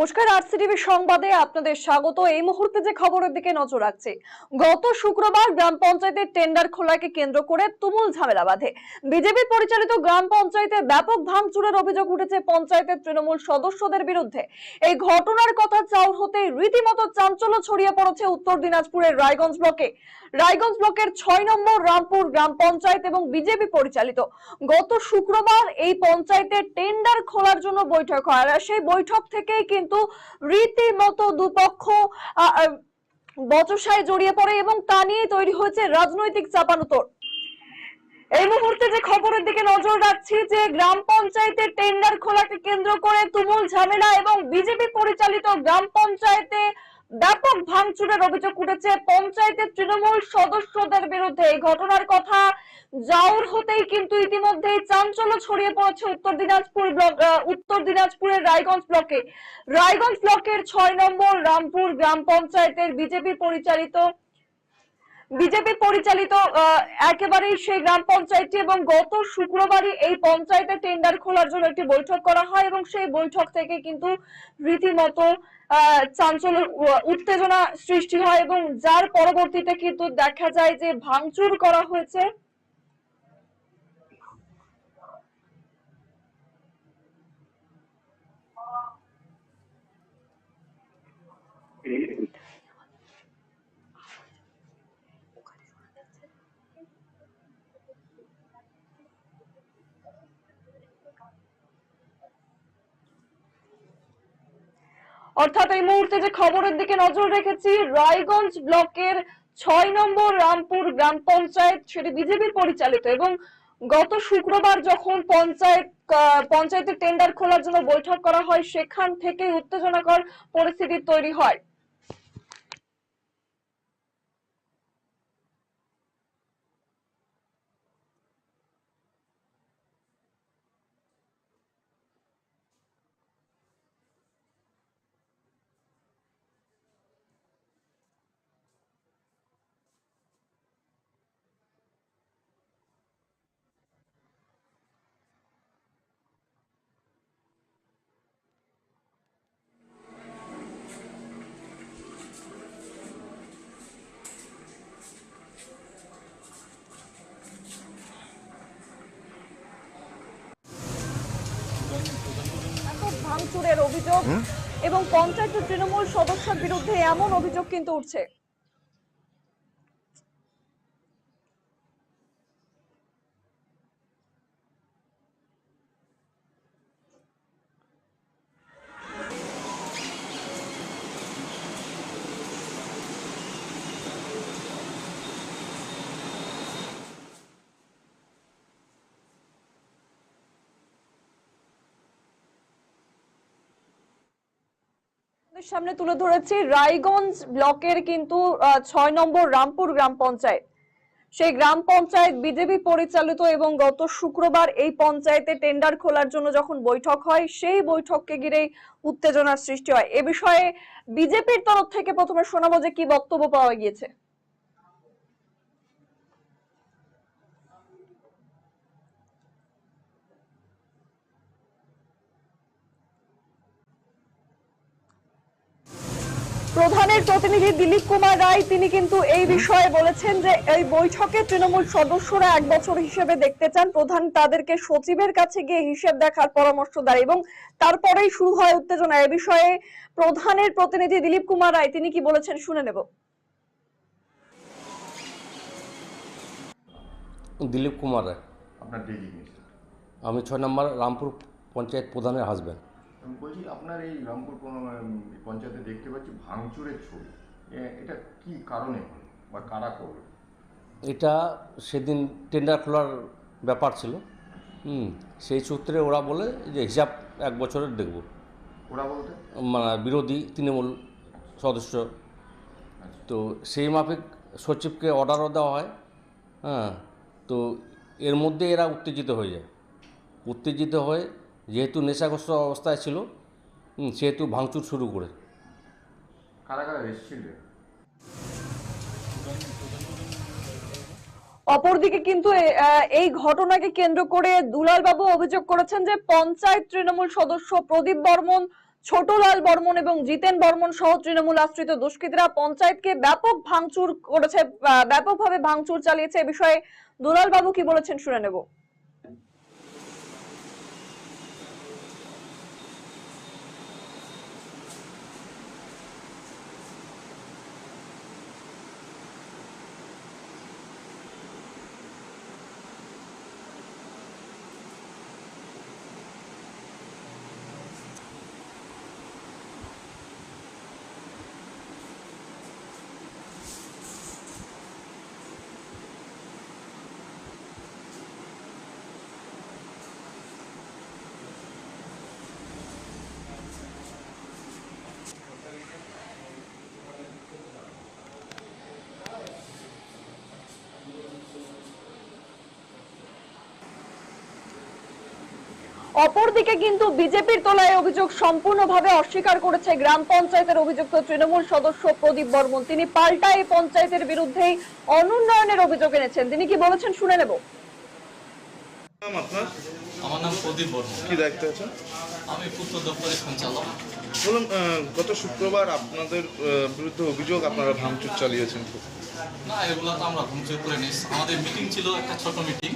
নমস্কার আরসিটিভি সংবাদে আপনাদের স্বাগত। এই মুহূর্তে যে খবরের দিকে নজর রাখছে, গত শুক্রবার গ্রাম পঞ্চায়েতের টেন্ডার খোলাকে কেন্দ্র করে তুমুল ঝামেলা বাঁধে। বিজেপি পরিচালিত গ্রাম পঞ্চায়েতে ব্যাপক ভাঙচুরের অভিযোগ উঠেছে পঞ্চায়েতের তৃণমূল সদস্যদের বিরুদ্ধে। এই ঘটনার কথা চাউর হতেই রীতিমতো চাঞ্চল্য ছড়িয়ে পড়েছে উত্তর দিনাজপুরের রায়গঞ্জ ব্লকে। রায়গঞ্জ ব্লকের ছয় নম্বর রামপুর গ্রাম পঞ্চায়েত এবং বিজেপি পরিচালিত। গত শুক্রবার এই পঞ্চায়েতের টেন্ডার খোলার জন্য বৈঠক হয়, আর সেই বৈঠক থেকেই কিন্তু রীতিমতো দুপক্ষ বচসায় জড়িয়ে পড়ে এবং তা নিয়ে তৈরি হয়েছে রাজনৈতিক চাপানুতর এই মুহূর্তে যে খবরের দিকে নজর রাখছি যে গ্রাম পঞ্চায়েতের টেন্ডার খোলাকে কেন্দ্র করে তুমুল ঝামেলা এবং বিজেপি পরিচালিত গ্রাম পঞ্চায়েতে ব্যাপক ভাঙচুরের অভিযোগ উঠেছে। পঞ্চায়েতের তৃণমূল সদস্যদের বিরুদ্ধে এই ঘটনার কথা জাউর হতেই কিন্তু ইতিমধ্যেই চাঞ্চল্য ছড়িয়ে পড়েছে উত্তর দিনাজপুর ব্লক উত্তর দিনাজপুরের রায়গঞ্জ ব্লকে। রায়গঞ্জ ব্লকের ছয় নম্বর রামপুর গ্রাম পঞ্চায়েতের বিজেপি পরিচালিত বিজেপি পরিচালিত একেবারেই সেই গ্রাম পঞ্চায়েতটি এবং গত শুক্রবারই এই পঞ্চায়েতে টেন্ডার খোলার জন্য একটি বৈঠক করা হয় এবং সেই বৈঠক থেকে কিন্তু রীতিমতো আহ, চাঞ্চল্য উত্তেজনা সৃষ্টি হয় এবং যার পরবর্তীতে কিন্তু দেখা যায় যে ভাঙচুর করা হয়েছে। অর্থাৎ এই মুহূর্তে যে খবরের দিকে নজর রেখেছি, রায়গঞ্জ ব্লকের ছয় নম্বর রামপুর গ্রাম পঞ্চায়েত, সেটি বিজেপি পরিচালিত এবং গত শুক্রবার যখন পঞ্চায়েত পঞ্চায়েতের টেন্ডার খোলার জন্য বৈঠক করা হয়, সেখান থেকে উত্তেজনাকর পরিস্থিতি তৈরি হয় ব্যাপক অভিযোগ এবং পঞ্চায়েত তৃণমূল সদস্যের বিরুদ্ধে এমন অভিযোগ কিন্তু উঠছে। সামনে তুলে ধরেছি, রায়গঞ্জ ব্লকের কিন্তু ছয় নম্বর রামপুর গ্রাম পঞ্চায়েত। সেই গ্রাম পঞ্চায়েত বিজেপি পরিচালিত এবং গত শুক্রবার এই পঞ্চায়েতে টেন্ডার খোলার জন্য যখন বৈঠক হয়, সেই বৈঠককে ঘিরেই উত্তেজনার সৃষ্টি হয়। এ বিষয়ে বিজেপির তরফ থেকে প্রথমে শোনাবো যে কি বক্তব্য পাওয়া গিয়েছে। প্রধানের প্রতিনিধি দিলীপ কুমার রায় তিনি কিন্তু এই বিষয়ে বলেছেন যে এই বৈঠকে তৃণমূল সদস্যরা এক বছর হিসেবে দেখতে চান। প্রধান তাদেরকে সচিবের কাছে গিয়ে হিসেব দেখার পরামর্শ দেয় এবং তারপরেই শুরু হয় উত্তেজনা। এ বিষয়ে প্রধানের প্রতিনিধি দিলীপ কুমার রায় তিনি কি বলেছেন শুনে নেব। দিলীপ কুমার রায়। আপনার আমি ছয় নম্বর রামপুর পঞ্চায়েত প্রধানের হাজব্যান্ড। আমি বলছি আপনার এই রামপুর কোন পঞ্চায়েতে দেখতে পাচ্ছি ভাঙচুরের ছবি। এটা কি কারণে বা কারা করল? এটা সেদিন টেন্ডার খোলার ব্যাপার ছিল। হুম সেই সূত্রে ওরা বলে যে হিসাব এক বছরের দেখব। ওরা বলতে? মানে বিরোধী তৃণমূল সদস্য। তো সেই মাফিক সচিবকে অর্ডারও দেওয়া হয়। হ্যাঁ তো এর মধ্যে এরা উত্তেজিত হয়ে যায়। উত্তেজিত হয়ে যেহেতু নেশাগ্রস্ত অবস্থায় ছিল সেহেতু ভাঙচুর শুরু করে। কারা কারা এসেছিলেন অপরদিকে কিন্তু এই ঘটনাকে কেন্দ্র করে দুলাল বাবু অভিযোগ করেছেন যে পঞ্চায়েত তৃণমূল সদস্য প্রদীপ বর্মন ছোটলাল বর্মন এবং জিতেন বর্মন সহ তৃণমূল আশ্রিত দুষ্কৃতীরা পঞ্চায়েতকে ব্যাপক ভাঙচুর করেছে আহ, ব্যাপকভাবে ভাঙচুর চালিয়েছে এ বিষয়ে দুলাল বাবু কি বলেছেন শুনে নেব। অপরদিকে কিন্তু বিজেপির তোলায় অভিযোগ সম্পূর্ণভাবে অস্বীকার করেছে গ্রাম পঞ্চায়েতের অভিযুক্ত তৃণমূল সদস্য প্রদীপ বর্মন। তিনি পাল্টা এই পঞ্চায়েতের বিরুদ্ধেই অনুন্নয়নের অভিযোগ এনেছেন। তিনি কি বলেছেন শুনে নেব। আমার নাম প্রদীপ বর্মন। কি দায়িত্বে আছেন? আমি পূর্ত দপ্তরের সঞ্চালক। বলুন গত শুক্রবার আপনাদের বিরুদ্ধে অভিযোগ আপনারা ভাঙচুর চালিয়েছেন না এগুলো তো আমরা ঘুমচুর করে নিস আমাদের মিটিং ছিল একটা ছোট মিটিং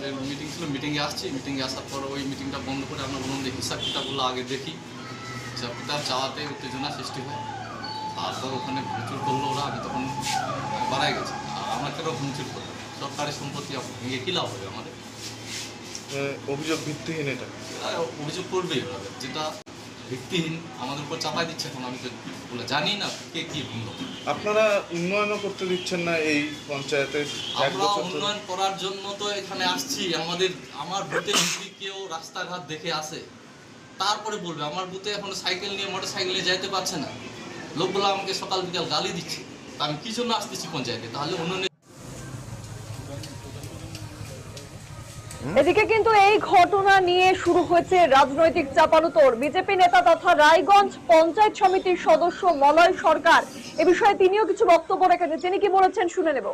আমাদের মিটিং ছিল মিটিংয়ে আসছি মিটিংয়ে আসার পর ওই মিটিংটা বন্ধ করে আমরা বলুন যে হিসাব কিতাবগুলো আগে দেখি। হিসাব কিতাব চাওয়াতে উত্তেজনা সৃষ্টি হয়। তারপর ওখানে ঘুমচুর করল ওরা আমি তখন বাড়াই গেছে। আর আমাকেও ঘুমচুর করল সরকারি সম্পত্তি ভেঙে কী লাভ হবে আমাদের? অভিযোগ ভিত্তিহীন এটা। অভিযোগ করবেই ওরা। যেটা ভিত্তিহীন আমাদের উপর চাপাই দিচ্ছে এখন আমি তো জানি না কে কি ভুললো আপনারা উন্নয়নও করতে দিচ্ছেন না এই পঞ্চায়েতে আমরা উন্নয়ন করার জন্য তো এখানে আসছি আমাদের আমার বুথে যদি কেউ রাস্তাঘাট দেখে আসে তারপরে বলবে আমার বুথে এখন সাইকেল নিয়ে মোটর সাইকেল নিয়ে যাইতে পারছে না। লোকগুলো আমাকে সকাল বিকাল গালি দিচ্ছে। তা আমি কি জন্য আসতেছি পঞ্চায়েতে তাহলে উন্নয়ন এদিকে কিন্তু এই ঘটনা নিয়ে শুরু হয়েছে রাজনৈতিক চাপানুতোর। বিজেপি নেতা তথা রায়গঞ্জ পঞ্চায়েত সমিতির সদস্য মলয় সরকার। এ বিষয়ে তিনিও কিছু বক্তব্য রেখেছেন তিনি কি বলেছেন শুনে নেব।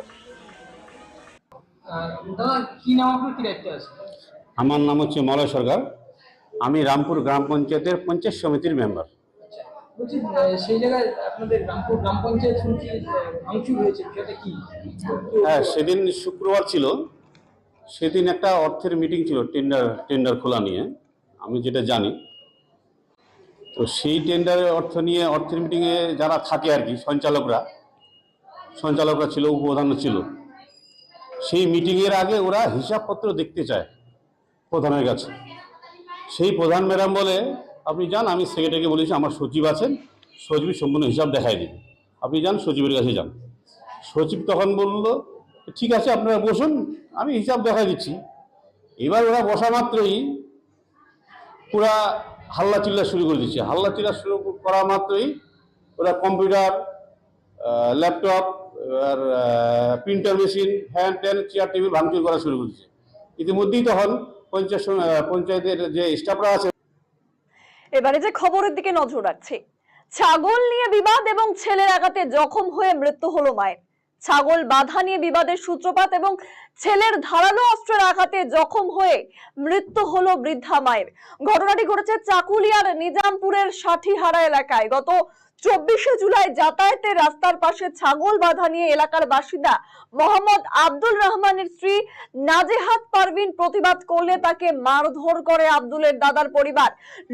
আমার নাম হচ্ছে মলয় সরকার। আমি রামপুর গ্রাম পঞ্চায়েতের পঞ্চায়েত সমিতির মেম্বার। আচ্ছা বলছি আহ, সেই জায়গায় আপনাদের রামপুর গ্রাম পঞ্চায়েত শুনছি আহ, ভাঙচুর হয়েছে কি? হ্যাঁ সেদিন শুক্রবার ছিল। সেদিন একটা অর্থের মিটিং ছিল টেন্ডার টেন্ডার খোলা নিয়ে, আমি যেটা জানি। তো সেই টেন্ডারের অর্থ নিয়ে, অর্থের মিটিংয়ে যারা থাকে আর কি, সঞ্চালকরা সঞ্চালকরা ছিল, উপপ্রধানও ছিল, সেই মিটিংয়ের আগে ওরা হিসাবপত্র দেখতে চায় প্রধানের কাছে। সেই প্রধান ম্যাডাম বলে, আপনি যান, আমি সেক্রেটারিকে বলেছি, আমার সচিব আছেন সচিব সম্পূর্ণ হিসাব দেখাই দিবে আপনি যান, সচিবের কাছে যান। সচিব তখন বলল ঠিক আছে, আপনারা বসুন, আমি হিসাব দেখাই দিচ্ছি। এবার ওরা বসা মাত্রই পুরা হাল্লা চিল্লা শুরু করে দিচ্ছে। হাল্লা চিল্লা শুরু করা মাত্রই ওরা কম্পিউটার ল্যাপটপ, আর প্রিন্টার মেশিন ফ্যান ট্যান চেয়ার, টেবিল ভাঙচুর করা শুরু করেছে ইতিমধ্যেই তখন পঞ্চায়েত পঞ্চায়েতের যে স্টাফরা আছে এবারে যে খবরের দিকে নজর রাখছি। ছাগল নিয়ে বিবাদ এবং ছেলের আঘাতে জখম হয়ে মৃত্যু হলো মায়ের। ছাগল বাধা নিয়ে বিবাদের সূত্রপাত এবং ছেলের ধারালো অস্ত্রের আঘাতে জখম হয়ে মৃত্যু হলো বৃদ্ধা মায়ের। ঘটনাটি ঘটেছে চাকুলিয়ার নিজামপুরের সাঠিহারা এলাকায়। গত চব্বিশে জুলাই যাতায়াতের রাস্তার পাশে ছাগল বাধা নিয়ে এলাকার বাসিন্দা মোহাম্মদ আব্দুল রহমানের স্ত্রী নাজেহাত পারভিন প্রতিবাদ করলে তাকে মারধর করে আব্দুলের দাদার পরিবার।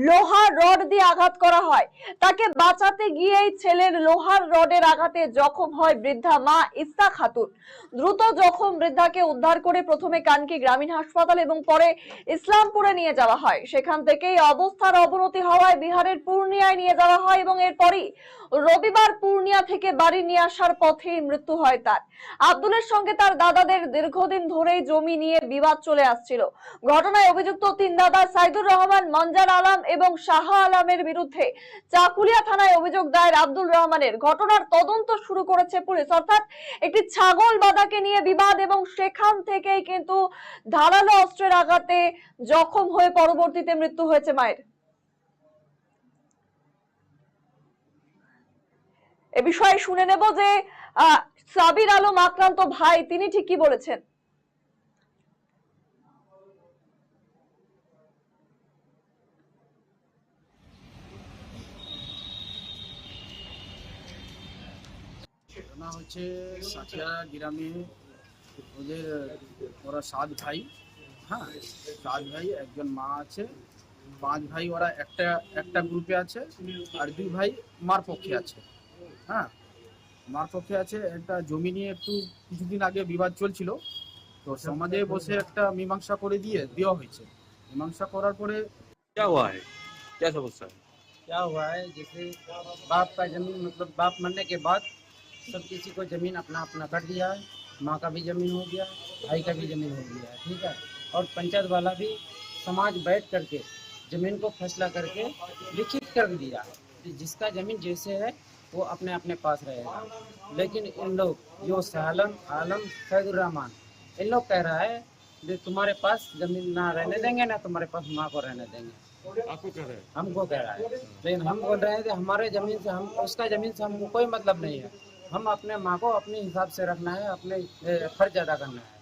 লোহার রড দিয়ে আঘাত করা হয়। তাকে বাঁচাতে গিয়েই ছেলের লোহার রডের আঘাতে জখম হয় বৃদ্ধা মা ইস্তা খাতুন। দ্রুত জখম বৃদ্ধাকে উদ্ধার করে প্রথমে কানকি গ্রামীণ হাসপাতাল এবং পরে ইসলামপুরে নিয়ে যাওয়া হয়। সেখান থেকেই অবস্থার অবনতি হওয়ায় বিহারের পূর্ণিয়ায় নিয়ে যাওয়া হয় এবং এরপরই রবিবার পূর্ণিয়া থেকে বাড়ি নিয়ে আসার পথেই মৃত্যু হয় তার। আব্দুলের সঙ্গে তার দাদাদের দীর্ঘদিন ধরেই জমি নিয়ে বিবাদ চলে আসছিল। ঘটনায় অভিযুক্ত তিন দাদা সাইদুর রহমান, মঞ্জার আলম এবং শাহ আলমের বিরুদ্ধে চাকুলিয়া থানায় অভিযোগ দায়ের আব্দুল রহমানের। ঘটনার তদন্ত শুরু করেছে পুলিশ। অর্থাৎ একটি ছাগল বাদাকে নিয়ে বিবাদ এবং সেখান থেকেই কিন্তু ধারালো অস্ত্রের আঘাতে জখম হয়ে পরবর্তীতে মৃত্যু হয়েছে মায়ের। এ বিষয়ে শুনে নেব যে সাবির আলম আক্রান্ত ভাই, তিনি ঠিক কি বলেছেন? হচ্ছে সাথিয়া গ্রামে ওদের, ওরা সাত ভাই হ্যাঁ? সাত ভাই, একজন মা আছে, পাঁচ ভাই ওরা একটা একটা গ্রুপে আছে, আর দুই ভাই মার পক্ষে আছে। হ্যাঁ মার পক্ষে আছে একটা জমি নিয়ে একটু কিছুদিন আগে বিবাদ চলছিল তো সমাজে বসে একটা মীমাংসা করে দিয়ে দেওয়া হয়েছে মীমাংসা করার পরে क्या हुआ है क्या समस्या है क्या हुआ है जैसे बाप का जमीन मतलब बाप मरने के बाद सब किसी को जमीन अपना अपना कर दिया है माँ का भी जमीन हो गया भाई का भी जमीन हो गया है ठीक है और पंचायत वाला भी समाज बैठ करके जमीन को फैसला करके लिखित कर दिया कि जिसका जमीन जैसे है वो अपने अपने पास रहेगा। लेकिन इन लोग जो सालम आलम फैजुर रहमान इन लोग कह रहा है कि तुम्हारे पास ज़मीन ना रहने देंगे ना तुम्हारे पास माँ को रहने देंगे। आपको कह रहे हैं? हमको कह रहा है। लेकिन हम बोल रहे हैं कि हमारे ज़मीन से हम उसका ज़मीन से हमको कोई मतलब नहीं है। हम अपने माँ को अपने हिसाब से रखना है अपने फ़र्ज़ अदा करना है।